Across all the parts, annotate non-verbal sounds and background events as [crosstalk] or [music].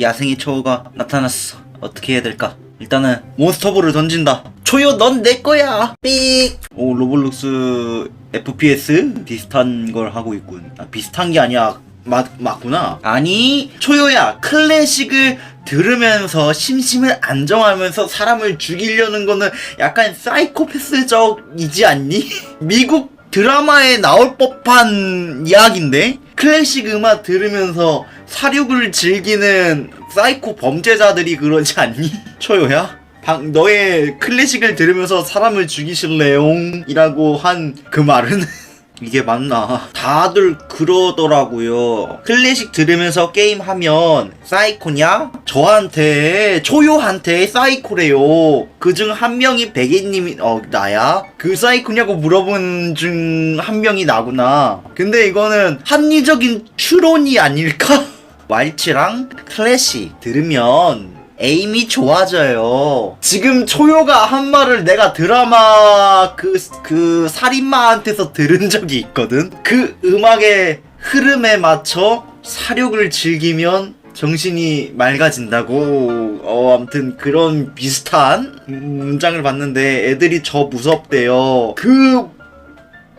야생의 초우가 나타났어. 어떻게 해야 될까? 일단은 몬스터볼을 던진다. 초요 넌 내 거야. 삑. 오 로블록스 FPS 비슷한 걸 하고 있군. 아, 비슷한 게 아니야. 맞 맞구나. 아니 초요야 클래식을 들으면서 심심을 안정하면서 사람을 죽이려는 거는 약간 사이코패스적이지 않니? [laughs] 미국 드라마에 나올 법한 이야기인데 클래식 음악 들으면서 사륙을 즐기는 사이코 범죄자들이 그러지 않니? [laughs] 초요야? 방, 너의 클래식을 들으면서 사람을 죽이실래용? 이라고 한 그 말은? [laughs] 이게 맞나? 다들 그러더라고요. 클래식 들으면서 게임하면 사이코냐? 저한테, 초요한테 사이코래요. 그 중 한 명이 베개님이, 어, 나야? 그 사이코냐고 물어본 중 한 명이 나구나. 근데 이거는 합리적인 추론이 아닐까? [laughs] 왈츠랑 클래식 들으면 에임이 좋아져요. 지금 초요가 한 말을 내가 드라마 그, 그 살인마한테서 들은 적이 있거든? 그 음악의 흐름에 맞춰 사륙을 즐기면 정신이 맑아진다고 어 아무튼 그런 비슷한 문장을 봤는데 애들이 저 무섭대요 그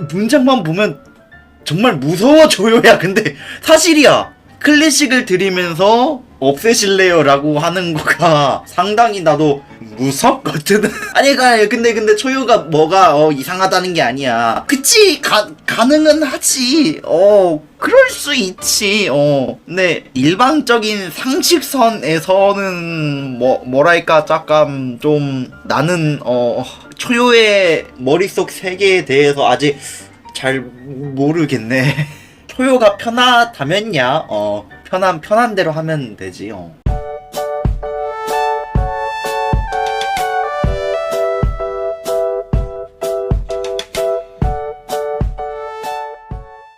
문장만 보면 정말 무서워져요야 근데 사실이야 클래식을 들으면서 없애실래요? 라고 하는 거가 상당히 나도 무섭거든 [laughs] 아니 가 근데 근데 초요가 뭐가 어, 이상하다는 게 아니야. 그치? 가, 가능은 하지. 어 그럴 수 있지. 어. 근데 일반적인 상식선에서는 뭐 뭐랄까 잠깐 좀 나는 어 초요의 머릿속 세계에 대해서 아직 잘 모르겠네. [laughs] 초요가 편하다면야, 어, 편한, 편한 대로 하면 되지, 어.